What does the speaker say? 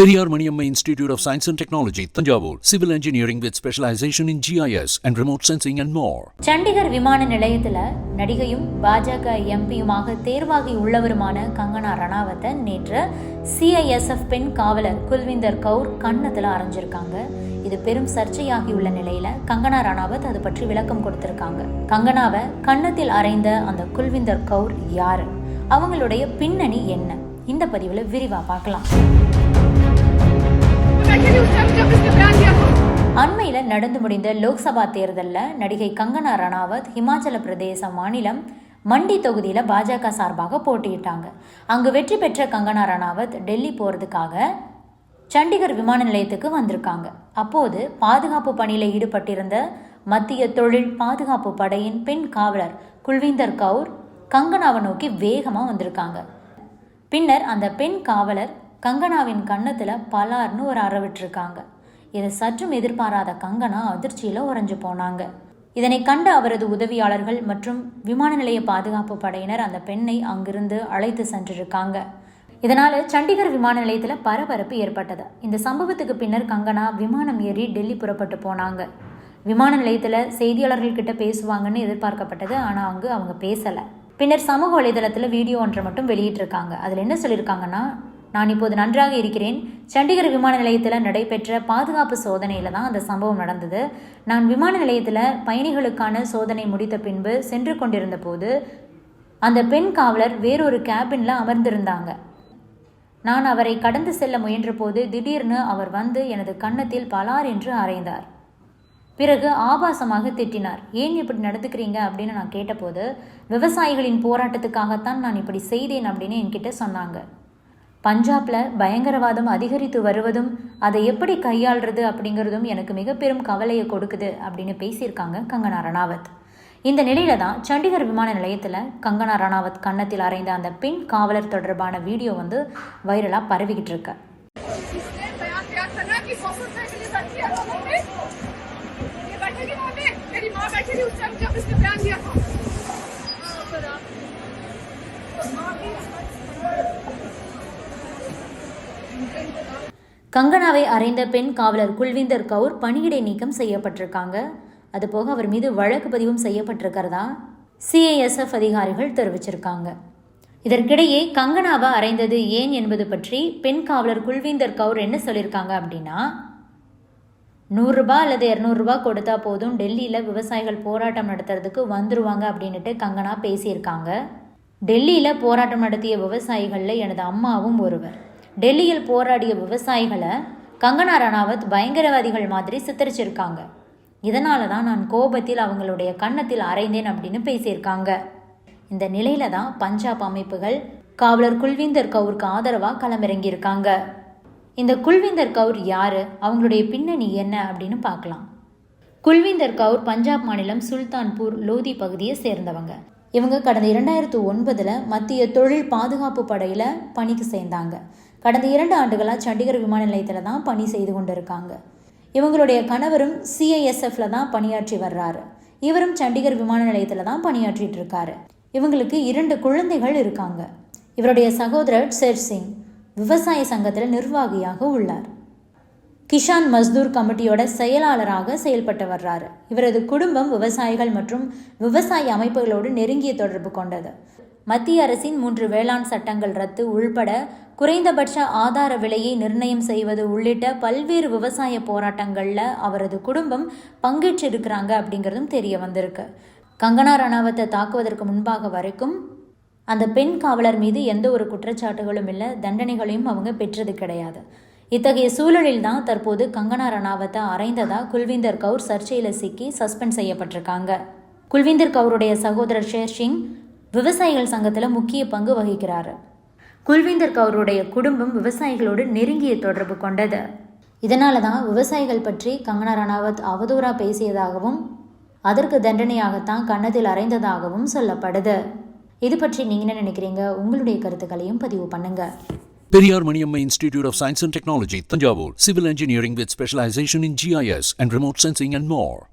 Periyar Maniammai institute of science and technology Thanjavur. Civil engineering with specialisation in GIS and remote sensing and more Chandigarh விமான நிலையத்தில் நடிகையும் பாஜக எம்பியுமாக தேர்வாகி உள்ளவருமான கங்கனா ரணாவத்தை நேற்று CISF பெண் காவலர் குல்விந்தர் கவுர் கன்னத்தில் அரைஞ்சிருக்காங்க. இது பெரும் சர்ச்சையாகியுள்ள நிலையில கங்கனா ரணாவத் அது பற்றி விளக்கம் கொடுத்திருக்காங்க. கங்கனாவை கன்னத்தில் அறைந்த அந்த குல்விந்தர் கவுர் யாரு? அவங்களுடைய பின்னணி என்ன? இந்த பதிவுல விரிவாக பார்க்கலாம். அண்மையில் நடந்து முடிந்த லோக்சபா தேர்தலில் நடிகை கங்கனா ரணாவத் ஹிமாச்சல பிரதேச மாநிலம் மண்டி தொகுதியில் பாஜக சார்பாக போட்டியிட்டாங்க. அங்கு வெற்றி பெற்ற கங்கனா ரணாவத் டெல்லி போகிறதுக்காக சண்டிகர் விமான நிலையத்துக்கு வந்திருக்காங்க. அப்போது பாதுகாப்பு பணியில் ஈடுபட்டிருந்த மத்திய தொழில் பாதுகாப்பு படையின் பெண் காவலர் குல்விந்தர் கவுர் கங்கனாவை நோக்கி வேகமாக வந்திருக்காங்க. பின்னர் அந்த பெண் காவலர் கங்கனாவின் கன்னத்தில் பலார்னு ஒரு அறவிட்டிருக்காங்க இதை சற்றும் எதிர்பாராத கங்கனா அதிர்ச்சியில் உறைஞ்சு போனாங்க. இதனை கண்ட அவரது உதவியாளர்கள் மற்றும் விமான நிலைய பாதுகாப்பு படையினர் அந்த பெண்ணை அங்கிருந்து அழைத்து சென்றிருக்காங்க. இதனால் சண்டிகர் விமான நிலையத்தில் பரபரப்பு ஏற்பட்டது. இந்த சம்பவத்துக்கு பின்னர் கங்கனா விமானம் ஏறி டெல்லி புறப்பட்டு போனாங்க. விமான நிலையத்தில் செய்தியாளர்கள்கிட்ட பேசுவாங்கன்னு எதிர்பார்க்கப்பட்டது ஆனால் அங்கு அவங்க பேசலை. பின்னர் சமூக வலைதளத்தில் வீடியோ ஒன்றை மட்டும் வெளியிட்டிருக்காங்க. அதில் என்ன சொல்லியிருக்காங்கன்னா நான் இப்போது நன்றாக இருக்கிறேன். சண்டிகர் விமான நிலையத்தில் நடைபெற்ற பாதுகாப்பு சோதனையில் தான் அந்த சம்பவம் நடந்தது. நான் விமான நிலையத்தில் பயணிகளுக்கான சோதனை முடித்த பின்பு சென்று கொண்டிருந்த போது அந்த பெண் காவலர் வேறொரு கேபினில் அமர்ந்திருந்தாங்க. நான் அவரை கடந்து செல்ல முயன்றபோது திடீர்னு அவர் வந்து எனது கன்னத்தில் பலார் என்று அறைந்தார். பிறகு ஆபாசமாக திட்டினார் ஏன் இப்படி நடந்துக்கிறீங்க? அப்படின்னு நான் கேட்டபோது விவசாயிகளின் போராட்டத்துக்காகத்தான் நான் இப்படி செய்தேன் அப்படின்னு என்கிட்ட சொன்னாங்க. பஞ்சாப்ல பயங்கரவாதம் அதிகரித்து வருவதும் அதை எப்படி கையாள்றது அப்படிங்கிறதும் எனக்கு மிக பெரும் கவலையை கொடுக்குது அப்படின்னு பேசியிருக்காங்க கங்கனா ரணாவத் இந்த நிலையில தான் சண்டிகர் விமான நிலையத்தில் கங்கனா ரணாவத் கன்னத்தில் அறைந்த அந்த பெண் காவலர் தொடர்பான வீடியோ வந்து வைரலாக பரவிக்கிட்டு இருக்கு Thank you. கங்கனாவை அறைந்த பெண் காவலர் குல்விந்தர் கவுர் பணியிடை நீக்கம் செய்யப்பட்டிருக்காங்க. அதுபோக அவர் மீது வழக்கு பதிவும் செய்யப்பட்டிருக்கிறதா சிஐஎஸ்எஃப் அதிகாரிகள் தெரிவிச்சிருக்காங்க. இதற்கிடையே கங்கனாவை அறைந்தது ஏன் என்பது பற்றி பெண் காவலர் குல்விந்தர் கவுர் என்ன சொல்லியிருக்காங்க அப்படின்னா நூறுரூபா அல்லது இரநூறுபா கொடுத்தா போதும் டெல்லியில் விவசாயிகள் போராட்டம் நடத்துறதுக்கு வந்துருவாங்க அப்படின்னுட்டு கங்கனா பேசியிருக்காங்க. டெல்லியில் போராட்டம் நடத்திய விவசாயிகளில் எனது அம்மாவும் ஒருவர். டெல்லியில் போராடிய விவசாயிகளை கங்கனா ரணாவத் பயங்கரவாதிகள் மாதிரி சித்தரிச்சிருக்காங்க. இதனால தான் நான் கோபத்தில் அவங்களுடைய கன்னத்தில் அறைந்தேன் அப்படின்னு பேசியிருக்காங்க. இந்த நிலையில தான் பஞ்சாப் அமைப்புகள் காவலர் குல்விந்தர் கவுருக்கு ஆதரவாக களமிறங்கியிருக்காங்க. இந்த குல்விந்தர் கவுர் யாரு? அவங்களுடைய பின்னணி என்ன அப்படின்னு பார்க்கலாம். குல்விந்தர் கவுர் பஞ்சாப் மாநிலம் சுல்தான்பூர் லோதி பகுதியை சேர்ந்தவங்க. இவங்க கடந்த இரண்டாயிரத்து ஒன்பதில் மத்திய தொழில் பாதுகாப்பு படையில் பணிக்கு சேர்ந்தாங்க. கடந்த இரண்டு ஆண்டுகளாக சண்டிகர் விமான நிலையத்தில் தான் பணி செய்து கொண்டு இருக்காங்க இவங்களுடைய கணவரும் சிஐஎஸ்எஃப்ல தான் பணியாற்றி வர்றாரு. இவரும் சண்டிகர் விமான நிலையத்தில் தான் பணியாற்றிட்டு இருக்காரு. இவங்களுக்கு இரண்டு குழந்தைகள் இருக்காங்க. இவருடைய சகோதரர் சேர் சிங் விவசாய சங்கத்தில் நிர்வாகியாக உள்ளார். கிஷான் மஸ்தூர் கமிட்டியோட செயலாளராக செயல்பட்டு வர்றாரு. இவரது குடும்பம் விவசாயிகள் மற்றும் விவசாய அமைப்புகளோடு நெருங்கிய தொடர்பு கொண்டது. மத்திய அரசின் மூன்று வேளாண் சட்டங்கள் ரத்து உள்பட குறைந்தபட்ச ஆதார விலையை நிர்ணயம் செய்வது உள்ளிட்ட பல்வேறு விவசாய போராட்டங்களில் அவரது குடும்பம் பங்கேற்றிருக்கிறாங்க அப்படிங்கிறதும் தெரிய வந்திருக்கு. கங்கனா ரணாவத்தை தாக்குவதற்கு முன்பாக வரைக்கும் அந்த பெண் காவலர் மீது எந்த ஒரு குற்றச்சாட்டுகளும் இல்லை தண்டனைகளையும் அவங்க பெற்றது கிடையாது. இத்தகைய சூழலில் தான் தற்போது கங்கனா ரணாவத்தை அரைந்ததா குல்விந்தர் கவுர் சர்ச்சையில் சிக்கி சஸ்பெண்ட் செய்யப்பட்டிருக்காங்க. குல்விந்தர் கவுருடைய சகோதரர் ஷேர் சிங் விவசாயிகள் சங்கத்தில் முக்கிய பங்கு வகிக்கிறார். குல்விந்தர் கவுருடைய குடும்பம் விவசாயிகளோடு நெருங்கிய தொடர்பு கொண்டது. இதனால தான் விவசாயிகள் பற்றி கங்கனா ரணாவத் அவதூறா பேசியதாகவும் அதற்கு தண்டனையாகத்தான் கன்னத்தில் அறைந்ததாகவும் சொல்லப்படுது. இது பற்றி நீங்கள் என்ன நினைக்கிறீங்க? உங்களுடைய கருத்துக்களையும் பதிவு பண்ணுங்கள் Periyar Maniamma Institute of Science and Technology, Tanjavur, Civil Engineering with specialization in GIS and remote sensing and more.